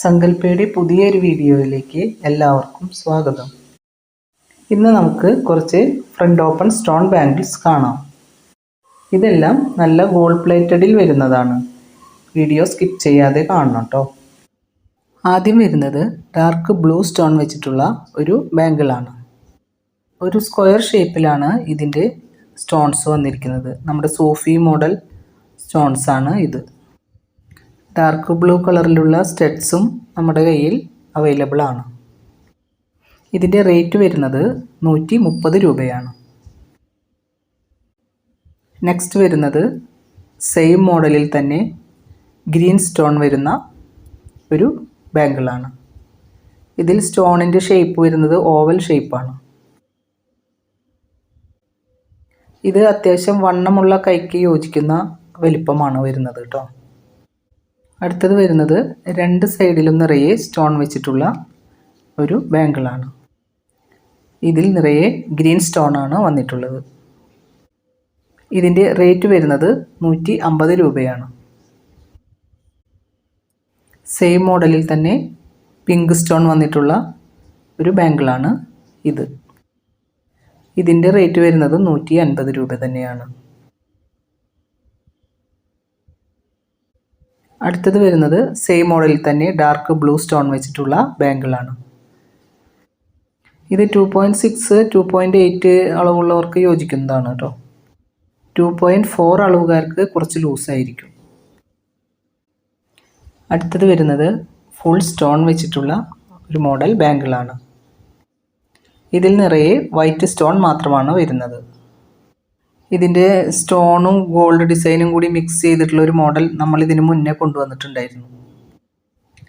സങ്കല്പയുടെ പുതിയൊരു വീഡിയോയിലേക്ക് എല്ലാവർക്കും സ്വാഗതം. ഇന്ന് നമുക്ക് കുറച്ച് ഫ്രണ്ട് ഓപ്പൺ സ്റ്റോൺ ബാംഗിൾസ് കാണാം. ഇതെല്ലാം നല്ല ഗോൾഡ് പ്ലേറ്റഡിൽ വരുന്നതാണ്. വീഡിയോ സ്കിപ്പ് ചെയ്യാതെ കാണണം കേട്ടോ ആദ്യം വരുന്നത് ഡാർക്ക് ബ്ലൂ സ്റ്റോൺ വെച്ചിട്ടുള്ള ഒരു ബാംഗിളാണ് ഒരു സ്ക്വയർ ഷേപ്പിലാണ് ഇതിന്റെ സ്റ്റോൺസ് വന്നിരിക്കുന്നത്. നമ്മുടെ സോഫി മോഡൽ സ്റ്റോൺസ് ആണ് ഇത്. ഡാർക്ക് ബ്ലൂ കളറിലുള്ള സ്റ്റഡ്സും നമ്മുടെ കയ്യിൽ അവൈലബിൾ ആണ്. ഇതിന്റെ റേറ്റ് വരുന്നത് നൂറ്റി മുപ്പത് രൂപയാണ്. നെക്സ്റ്റ് വരുന്നത് സെയിം മോഡലിൽ തന്നെ ഗ്രീൻ സ്റ്റോൺ വരുന്ന ഒരു ബാങ്കിളാണ് ഇതിൽ സ്റ്റോണിന്റെ ഷേപ്പ് വരുന്നത് ഓവൽ ഷേപ്പാണ് ഇത് അത്യാവശ്യം വണ്ണമുള്ള കൈക്ക് യോജിക്കുന്ന വലിപ്പമാണ് വരുന്നത് കേട്ടോ. അടുത്തത് വരുന്നത് രണ്ട് സൈഡിലും നിറയെ സ്റ്റോൺ വെച്ചിട്ടുള്ള ഒരു ബാങ്കിളാണ്. ഇതിൽ നിറയെ ഗ്രീൻ സ്റ്റോൺ ആണ് വന്നിട്ടുള്ളത്. ഇതിന്റെ റേറ്റ് വരുന്നത് നൂറ്റി അമ്പത് രൂപയാണ്. സെയിം മോഡലിൽ തന്നെ പിങ്ക് സ്റ്റോൺ വന്നിട്ടുള്ള ഒരു ബാങ്കിളാണ് ഇത്. ഇതിന്റെ റേറ്റ് വരുന്നത് നൂറ്റി അൻപത് രൂപ തന്നെയാണ്. അടുത്തത് വരുന്നത് സെയിം മോഡലിൽ തന്നെ ഡാർക്ക് ബ്ലൂ സ്റ്റോൺ വെച്ചിട്ടുള്ള ബാങ്കിളാണ് ഇത് two point six two point eight അളവുള്ളവർക്ക് യോജിക്കുന്നതാണ് കേട്ടോ ടു പോയിന്റ് ഫോർ അളവുകാർക്ക് കുറച്ച് ലൂസായിരിക്കും അടുത്തത് വരുന്നത് ഫുൾ സ്റ്റോൺ വെച്ചിട്ടുള്ള ഒരു മോഡൽ ബാങ്കിളാണ് ഇതിൽ നിറയെ വൈറ്റ് സ്റ്റോൺ മാത്രമാണ് വരുന്നത്. ഇതിന്റെ സ്റ്റോണും ഗോൾഡ് ഡിസൈനും കൂടി മിക്സ് ചെയ്തിട്ടുള്ള ഒരു മോഡൽ നമ്മൾ ഇതിന് മുന്നേ കൊണ്ടുവന്നിട്ടുണ്ടായിരുന്നു.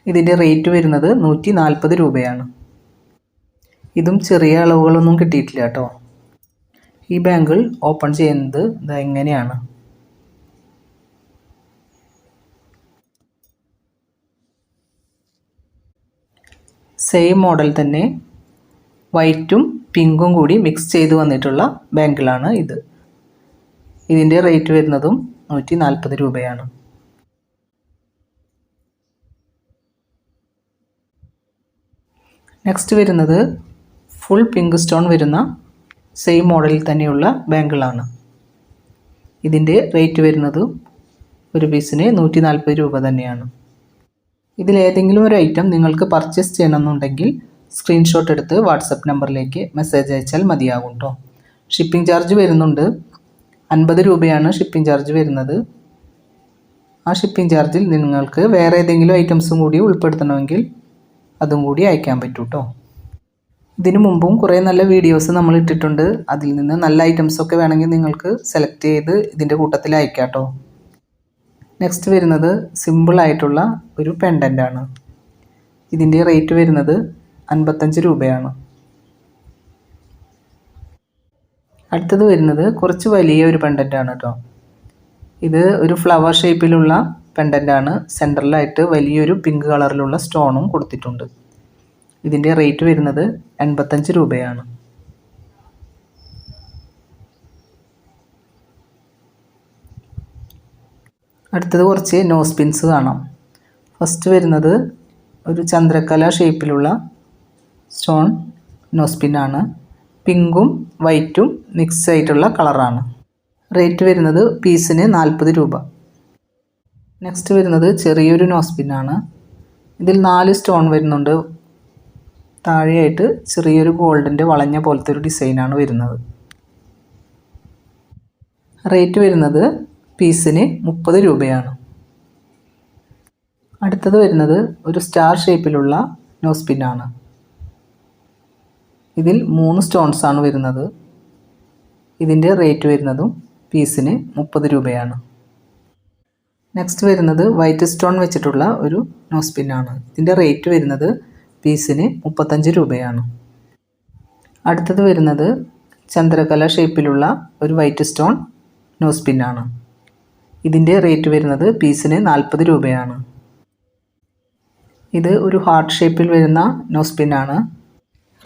ഇതിന്റെ റേറ്റ് വരുന്നത് നൂറ്റി നാൽപ്പത് രൂപയാണ്. ഇതും ചെറിയ അളവുകളൊന്നും കിട്ടിയിട്ടില്ല കേട്ടോ. ഈ ബാങ്കിൾ ഓപ്പൺ ചെയ്യുന്നത് ഇതാ ഇങ്ങനെയാണ്. സെയിം മോഡൽ തന്നെ വൈറ്റും പിങ്കും കൂടി മിക്സ് ചെയ്ത് വന്നിട്ടുള്ള ബാങ്കിളാണ് ഇത്. ഇതിന്റെ റേറ്റ് വരുന്നതും നൂറ്റി നാൽപ്പത് രൂപയാണ്. നെക്സ്റ്റ് വരുന്നത് ഫുൾ പിങ്ക് സ്റ്റോൺ വരുന്ന സെയിം മോഡലിൽ തന്നെയുള്ള ബാങ്കിളാണ് ഇതിന്റെ റേറ്റ് വരുന്നത് ഒരു പീസിന് നൂറ്റി നാൽപ്പത് രൂപ തന്നെയാണ്. ഇതിലേതെങ്കിലും ഒരു ഐറ്റം നിങ്ങൾക്ക് പർച്ചേസ് ചെയ്യണമെന്നുണ്ടെങ്കിൽ സ്ക്രീൻഷോട്ട് എടുത്ത് വാട്സപ്പ് നമ്പറിലേക്ക് മെസ്സേജ് അയച്ചാൽ മതിയാകും കേട്ടോ ഷിപ്പിംഗ് ചാർജ് വരുന്നുണ്ട്. അൻപത് രൂപയാണ് ഷിപ്പിംഗ് ചാർജ് വരുന്നത്. ആ ഷിപ്പിംഗ് ചാർജിൽ നിങ്ങൾക്ക് വേറെ ഏതെങ്കിലും ഐറ്റംസും കൂടി ഉൾപ്പെടുത്തണമെങ്കിൽ അതും കൂടി അയക്കാൻ പറ്റും കേട്ടോ ഇതിനു മുമ്പും കുറേ നല്ല വീഡിയോസ് നമ്മൾ ഇട്ടിട്ടുണ്ട്. അതിൽ നിന്ന് നല്ല ഐറ്റംസൊക്കെ വേണമെങ്കിൽ നിങ്ങൾക്ക് സെലക്ട് ചെയ്ത് ഇതിന്റെ കൂട്ടത്തിൽ അയക്കാം കേട്ടോ നെക്സ്റ്റ് വരുന്നത് സിമ്പിളായിട്ടുള്ള ഒരു പെൻഡന്റാണ് ഇതിന്റെ റേറ്റ് വരുന്നത് അൻപത്തഞ്ച് രൂപയാണ്. അടുത്തത് വരുന്നത് കുറച്ച് വലിയ ഒരു ആണ് കേട്ടോ ഇത് ഒരു ഫ്ലവർ ഷേപ്പിലുള്ള പെൻഡന്റാണ് സെന്ററിലായിട്ട് വലിയൊരു പിങ്ക് കളറിലുള്ള സ്റ്റോണും കൊടുത്തിട്ടുണ്ട്. ഇതിന്റെ റേറ്റ് വരുന്നത് എൺപത്തഞ്ച് രൂപയാണ്. അടുത്തത് കുറച്ച് നോസ് പിൻസ് കാണാം. ഫസ്റ്റ് വരുന്നത് ഒരു ചന്ദ്രക്കല ഷേപ്പിലുള്ള സ്റ്റോൺ നോസ്പിന്നാണ് പിങ്കും വൈറ്റും മിക്സ് ആയിട്ടുള്ള കളറാണ്. റേറ്റ് വരുന്നത് പീസിന് നാൽപ്പത് രൂപ. നെക്സ്റ്റ് വരുന്നത് ചെറിയൊരു നോസ്പിന്നാണ് ഇതിൽ നാല് സ്റ്റോൺ വരുന്നുണ്ട്. താഴെയായിട്ട് ചെറിയൊരു ഗോൾഡിന്റെ വളഞ്ഞ പോലത്തെ ഒരു ഡിസൈനാണ് വരുന്നത്. റേറ്റ് വരുന്നത് പീസിന് മുപ്പത് രൂപയാണ്. അടുത്തത് വരുന്നത് ഒരു സ്റ്റാർ ഷേപ്പിലുള്ള നോസ്പിന്നാണ് ഇതിൽ മൂന്ന് സ്റ്റോൺസ് ആണ് വരുന്നത്. ഇതിന്റെ റേറ്റ് വരുന്നതും പീസിന് മുപ്പത് രൂപയാണ്. നെക്സ്റ്റ് വരുന്നത് വൈറ്റ് സ്റ്റോൺ വെച്ചിട്ടുള്ള ഒരു നോസ് പിന്നാണ് ഇതിന്റെ റേറ്റ് വരുന്നത് പീസിന് മുപ്പത്തഞ്ച് രൂപയാണ്. അടുത്തത് വരുന്നത് ചന്ദ്രകല ഷേപ്പിലുള്ള ഒരു വൈറ്റ് സ്റ്റോൺ നോസ് പിന്നാണ് ഇതിന്റെ റേറ്റ് വരുന്നത് പീസിന് നാൽപ്പത് രൂപയാണ്. ഇത് ഒരു ഹാർട്ട് ഷേപ്പിൽ വരുന്ന നോസ്പിന്നാണ്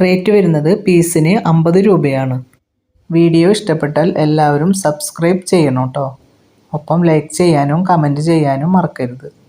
റേറ്റ് വരുന്നത് പീസിന് അമ്പത് രൂപയാണ്. വീഡിയോ ഇഷ്ടപ്പെട്ടാൽ എല്ലാവരും സബ്സ്ക്രൈബ് ചെയ്യണം കേട്ടോ. ഒപ്പം ലൈക്ക് ചെയ്യാനും കമന്റ് ചെയ്യാനും മറക്കരുത്.